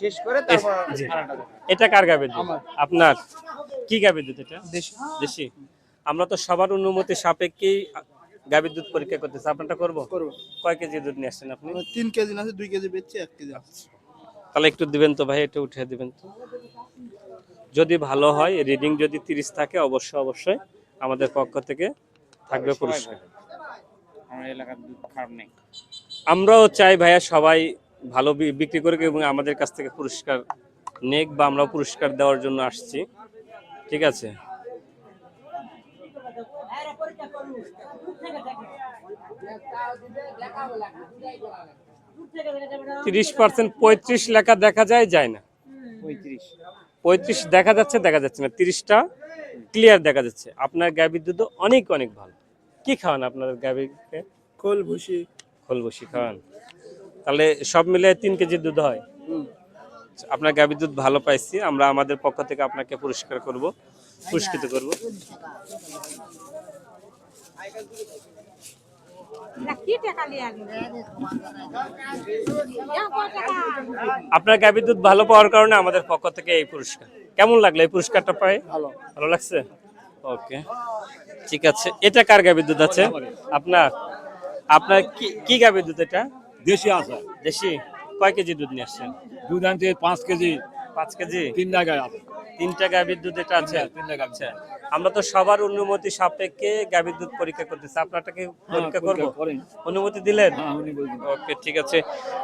শেষ করে তারপর। এটা কার গাভীর দুধ? আপনার? কি গাভীর দুধ এটা? দেশি। দেশি। আমরা তো সবার অনুমতি সাপেক্ষেই গাভীর দুধ পরীক্ষা করতেছি। আপনারটা করব? করব। কয় কেজি দুধ নিয়ে আসছেন আপনি? তিন কেজি না আছে দুই কেজি বেচছি এক কেজি তাহলে একটু দিবেন তো ভাই একটু উঠে দিবেন তো। যদি ভালো হয় রিডিং যদি তিরিশ থাকে অবশ্যই অবশ্যই আমাদের পক্ষ থেকে থাকবে পুরস্কার। আমরাও চাই ভাইয়া সবাই ভালো বিক্রি করে এবং আমাদের কাছ থেকে পুরস্কার নেক বা আমরা পুরস্কার দেওয়ার জন্য আসছি। ঠিক আছে? তিরিশ পার্সেন্ট পঁয়ত্রিশ লেখা দেখা যায় যায় না। পঁয়ত্রিশ। দেখা যাচ্ছে দেখা যাচ্ছে না। তিরিশটা ক্লিয়ার দেখা যাচ্ছে। আপনার গাভীর দুধ অনেক অনেক ভালো। কি খাওয়ান আপনার গাভীকে খোল ভুসি। খোল বসি খাওয়ান। তাহলে সব মিলে তিন কেজি দুধ হয়। আপনার গাভীর দুধ ভালো পাইছি আমরা আমাদের পক্ষ থেকে আপনাকে পুরস্কার করব পুরস্কৃত করব। কি টাকা লিয়ে আলি টাকা? আপনার গাভীর দুধ ভালো পাওয়ার কারণে আমাদের পক্ষ থেকে এই পুরস্কার। কেমন লাগল এই পুরস্কারটা পাই? ভালো। ভালো লাগছে? ওকে। ঠিক আছে। এটা কার গাভীর দুধ আছে? আপনার আপনার কি কি গাভীর দুধ এটা? দেশি আছে দেশি? কয় কেজি দুধ নিয়ে আসছেন? দুধ আনতে পাঁচ কেজি। পাঁচ কেজি? তিন জায়গায় আছে তিনটা গাভীর দুধ এটা আছে? তিনটা গাভীর আচ্ছা। আমরা তো সবার অনুমতি সাপেক্ষে গাভীর দুধ পরীক্ষা করতেছি। আপনারটাকে পরীক্ষা করব? অনুমতি দিলেন? হ্যাঁ ওকে ঠিক আছে।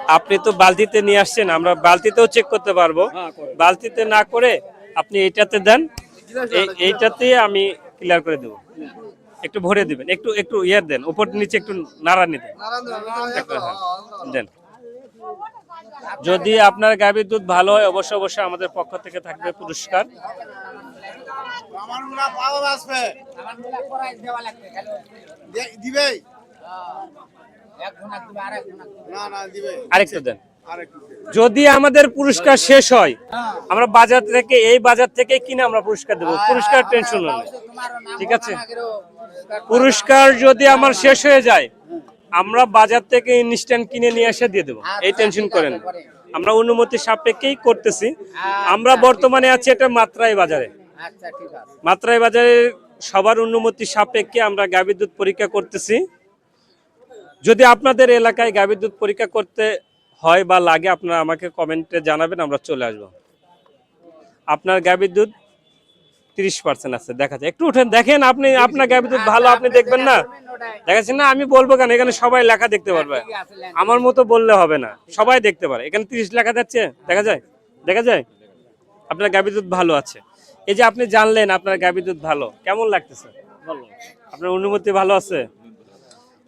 আপনি তো বালতিতে নিয়ে আসছেন আমরা বালতিতেও চেক করতে পারব। হ্যাঁ, বালতিতে না করে আপনি এটাতে দেন এই- এইটাতে আমি ক্লিয়ার করে দেবো। একটু ভরে দিবেন একটু একটু ইয়ার দেন উপর নিচে একটু নাড়ানি দেন। হ্যাঁ, দেন। যদি আপনার গাভীর দুধ ভালো হয় অবশ্যই অবশ্যই আমাদের পক্ষ থেকে থাকবে পুরস্কার। আরেকটু দেন। যদি আমাদের পুরস্কার শেষ হয়, আমরা বাজার থেকে, এই বাজার থেকে কিনে আমরা পুরস্কার দেবো। পুরস্কার টেনশন নেই। ঠিক আছে? পুরস্কার যদি আমার শেষ হয়ে যায়, আমরা বাজার থেকে ইনস্ট্যান্ট কিনে নিয়ে এসে দিয়ে দেবো। এই টেনশন করেন। আমরা অনুমতি সাপেক্ষেই করতেছি। আমরা বর্তমানে আছি এটা মাত্রাই বাজারে। মাত্রাই বাজারে সবার অনুমতি সাপেক্ষে আমরা গাভীর দুধ পরীক্ষা করতেছি। যদি আপনাদের এলাকায় গাভীর দুধ পরীক্ষা করতে হয় বা লাগে আপনারা আমাকে কমেন্টে জানাবেন আমরা চলে আসব। আপনার গাভীর দুধ তিরিশ পার্সেন্ট আছে দেখা যায় একটু উঠেন দেখেন আপনি আপনার গাভীর দুধ ভালো আপনি দেখবেন না? দেখাচ্ছেন না? আমি বলব কেন? এখানে সবাই লেখা দেখতে পারবে। আমার মতো বললে হবে না। সবাই দেখতে পারে। এখানে তিরিশ লেখা যাচ্ছে? দেখা যায়? দেখা যায়? আপনার গাভীর দুধ ভালো আছে। এই যে আপনি জানলেন আপনার গাভীর দুধ ভালো কেমন লাগতেছে? আপনার অনুমতি ভালো আছে?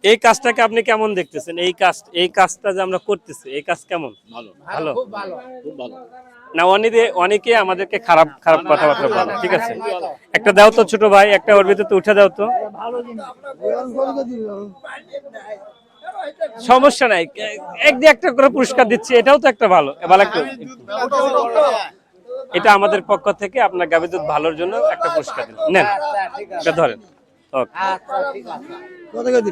এই কাজটাকে আপনি কেমন দেখতেছেন? এই কাজ এই কাজটা যে আমরা করতেছি এই কাজ কেমন? ভালো। ভালো? খুব ভালো। না অনেকে অনেকে আমাদেরকে খারাপ খারাপ কথাবার্তা বলে ঠিক আছে? একটা দাও তো ছোট ভাই একটা ওর ভিতরে উঠে দাও তো। সমস্যা নাই। এক দিয়ে একটা করে পুরস্কার দিচ্ছি এটাও তো একটা ভালো। ভালো একটা এটা আমাদের পক্ষ থেকে আপনার গাভী দুধ ভালোর জন্য একটা পুরস্কার দিন। নেন এটা ধরেন। কত করে